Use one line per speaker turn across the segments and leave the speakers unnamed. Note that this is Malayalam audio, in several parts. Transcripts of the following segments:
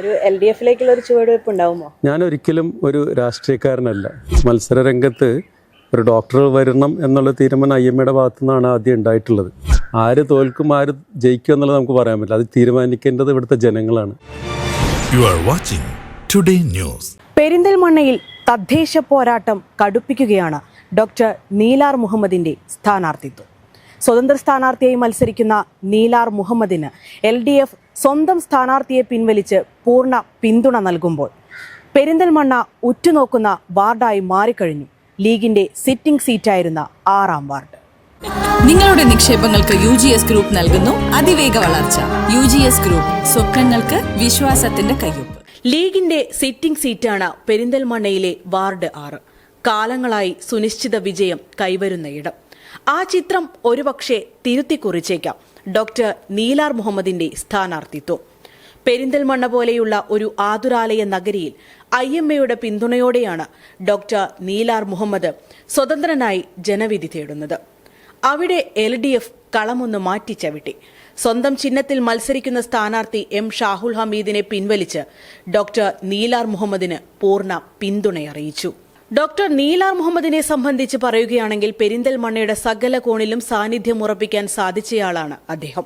ഒരു എൽ ഡി എഫിലേക്കുള്ള ഒരു ചുവടുവെപ്പ് ഉണ്ടാവുമോ
ഞാൻ ഒരിക്കലും ഒരു രാഷ്ട്രീയക്കാരനല്ല. മത്സര രംഗത്ത് ഒരു ഡോക്ടർ വരണം എന്നുള്ള തീരുമാനം ഐ എം എയുടെ ഭാഗത്തു നിന്നാണ് ആദ്യം ഉണ്ടായിട്ടുള്ളത്. ആര് തോൽക്കും ആര് ജയിക്കും എന്നുള്ളത് നമുക്ക് പറയാൻ പറ്റില്ല. അത് തീരുമാനിക്കേണ്ടത് ഇവിടുത്തെ ജനങ്ങളാണ്.
You are watching today news
പെരിന്തൽമണ്ണയിൽ തദ്ദേശ പോരാട്ടം കടുപ്പിക്കുകയാണ് ഡോക്ടർ നീലാർ മുഹമ്മദിന്റെ സ്ഥാനാർത്ഥിത്വം. സ്വതന്ത്ര സ്ഥാനാർത്ഥിയായി മത്സരിക്കുന്ന നീലാർ മുഹമ്മദിന് എൽ ഡി എഫ് സ്വന്തം സ്ഥാനാർത്ഥിയെ പിൻവലിച്ച് പൂർണ പിന്തുണ നൽകുമ്പോൾ പെരിന്തൽമണ്ണ ഉറ്റുനോക്കുന്ന വാർഡായി മാറിക്കഴിഞ്ഞു. ലീഗിന്റെ സിറ്റിംഗ് സീറ്റായിരുന്ന ആറാം വാർഡ്.
നിങ്ങളുടെ നിക്ഷേപങ്ങൾക്ക് യു ജി എസ് ഗ്രൂപ്പ് നൽകുന്നു അതിവേഗ വളർച്ച. യു ജി എസ് ഗ്രൂപ്പ് സ്വപ്നങ്ങൾക്ക് വിശ്വാസത്തിന്റെ കയ്യൊപ്പ്.
ലീഗിന്റെ സിറ്റിംഗ് സീറ്റാണ് പെരിന്തൽമണ്ണയിലെ വാർഡ് ആറ്. കാലങ്ങളായി സുനിശ്ചിത വിജയം കൈവരുന്ന ഇടം. ആ ചിത്രം ഒരുപക്ഷെ തിരുത്തി കുറിച്ചേക്കാം ഡോക്ടർ നീലാർ മുഹമ്മദിന്റെ സ്ഥാനാർത്ഥിത്വം. പെരിന്തൽമണ്ണ പോലെയുള്ള ഒരു ആതുരാലയ നഗരിയിൽ ഐ എം എയുടെ പിന്തുണയോടെയാണ് ഡോക്ടർ നീലാർ മുഹമ്മദ് സ്വതന്ത്രനായി ജനവിധി തേടുന്നത്. അവിടെ എൽ ഡി എഫ് കളമൊന്ന് മാറ്റിച്ചവിട്ടി സ്വന്തം ചിഹ്നത്തിൽ മത്സരിക്കുന്ന സ്ഥാനാർത്ഥി എം ഷാഹുൽ ഹമീദിനെ പിൻവലിച്ച് ഡോക്ടർ നീലാർ മുഹമ്മദിന് പൂർണ പിന്തുണയറിയിച്ചു. ഡോക്ടർ നീലാർ മുഹമ്മദിനെ സംബന്ധിച്ച് പറയുകയാണെങ്കിൽ പെരിന്തൽമണ്ണയുടെ സകല കോണിലും സാന്നിധ്യം ഉറപ്പിക്കാൻ സാധിച്ചയാളാണ് അദ്ദേഹം.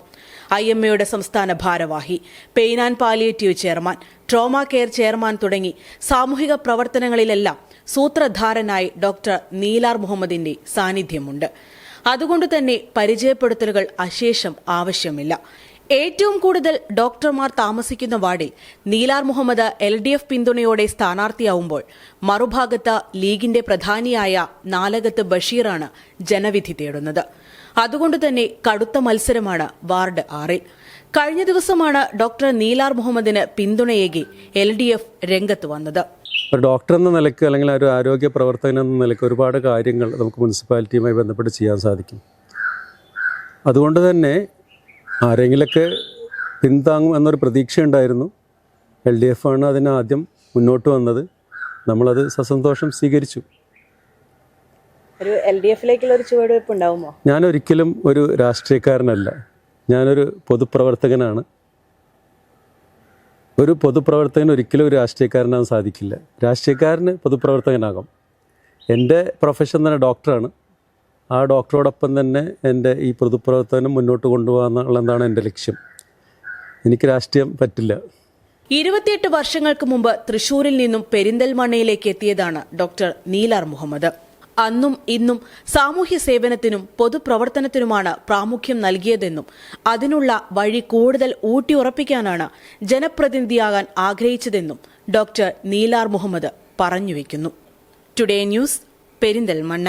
ഐ എം എയുടെ സംസ്ഥാന ഭാരവാഹി pain and palliative chairman trauma care chairman തുടങ്ങി സാമൂഹിക പ്രവർത്തനങ്ങളിലെല്ലാം സൂത്രധാരനായി ഡോക്ടർ നീലാർ മുഹമ്മദിന്റെ സാന്നിധ്യമുണ്ട്. അതുകൊണ്ട് തന്നെ പരിചയപ്പെടുത്തലുകൾ അശേഷം ആവശ്യമില്ല. ഏറ്റവും കൂടുതൽ ഡോക്ടർമാർ താമസിക്കുന്ന വാർഡിൽ Neelar Muhammad L D F പിന്തുണയോടെ സ്ഥാനാർത്ഥിയാവുമ്പോൾ മറുഭാഗത്ത് ലീഗിന്റെ പ്രധാനിയായ നാലകത്ത് ബഷീറാണ് ജനവിധി തേടുന്നത്. അതുകൊണ്ട് തന്നെ കടുത്ത മത്സരമാണ് വാർഡ് ആറിൽ. കഴിഞ്ഞ ദിവസമാണ് ഡോക്ടർ നീലാർ മുഹമ്മദിന് പിന്തുണയേകി എൽ ഡി എഫ് രംഗത്ത് വന്നത്.
ഒരു ഡോക്ടർ എന്ന നിലയ്ക്ക് അല്ലെങ്കിൽ ഒരു ആരോഗ്യ പ്രവർത്തകൻ എന്ന നിലയ്ക്ക് ഒരുപാട് കാര്യങ്ങൾ നമുക്ക് മുനിസിപ്പാലിറ്റിയുമായി ബന്ധപ്പെട്ട് ചെയ്യാൻ സാധിക്കും. അതുകൊണ്ട് തന്നെ ആരെങ്കിലൊക്കെ പിന്താങ്ങും എന്നൊരു പ്രതീക്ഷയുണ്ടായിരുന്നു. എൽ ഡി എഫ് ആണ് അതിന് ആദ്യം മുന്നോട്ട് വന്നത്. നമ്മളത് സസന്തോഷം സ്വീകരിച്ചു.
ഒരു എൽ ഡി എഫിലേക്കുള്ള ഒരു ചുവടുവെപ്പ് ഉണ്ടാവുമോ
ഞാൻ ഒരിക്കലും ഒരു രാഷ്ട്രീയക്കാരനല്ല. ഞാനൊരു പൊതുപ്രവർത്തകനാണ്. ഒരു പൊതുപ്രവർത്തകന് ഒരിക്കലും ഒരു രാഷ്ട്രീയക്കാരനാകാൻ സാധിക്കില്ല. രാഷ്ട്രീയക്കാരന് പൊതുപ്രവർത്തകനാകാം. എന്റെ പ്രൊഫഷൻ തന്നെ ഡോക്ടറാണ്. ആ ഡോക്ടറോടൊപ്പം തന്നെ എന്റെ ഈ പൊതുപ്രവർത്തനം മുന്നോട്ട് കൊണ്ടുപോകാന്നുള്ളതാണ് എന്റെ ലക്ഷ്യം. എനിക്ക് രാഷ്ട്രീയം പറ്റില്ല.
ഇരുപത്തിയെട്ട് വർഷങ്ങൾക്ക് മുമ്പ് തൃശൂരിൽ നിന്നും പെരിന്തൽമണ്ണയിലേക്ക് എത്തിയതാണ് ഡോക്ടർ നീലാർ മുഹമ്മദ്. അന്നും ഇന്നും സാമൂഹ്യ സേവനത്തിനും പൊതുപ്രവർത്തനത്തിനുമാണ് പ്രാമുഖ്യം നൽകിയതെന്നും അതിനുള്ള വഴി കൂടുതൽ ഊട്ടിയുറപ്പിക്കാനാണ് ജനപ്രതിനിധിയാകാൻ ആഗ്രഹിച്ചതെന്നും ഡോക്ടർ നീലാർ മുഹമ്മദ് പറഞ്ഞു പറഞ്ഞുവെക്കുന്നു today news Perinthalmanna.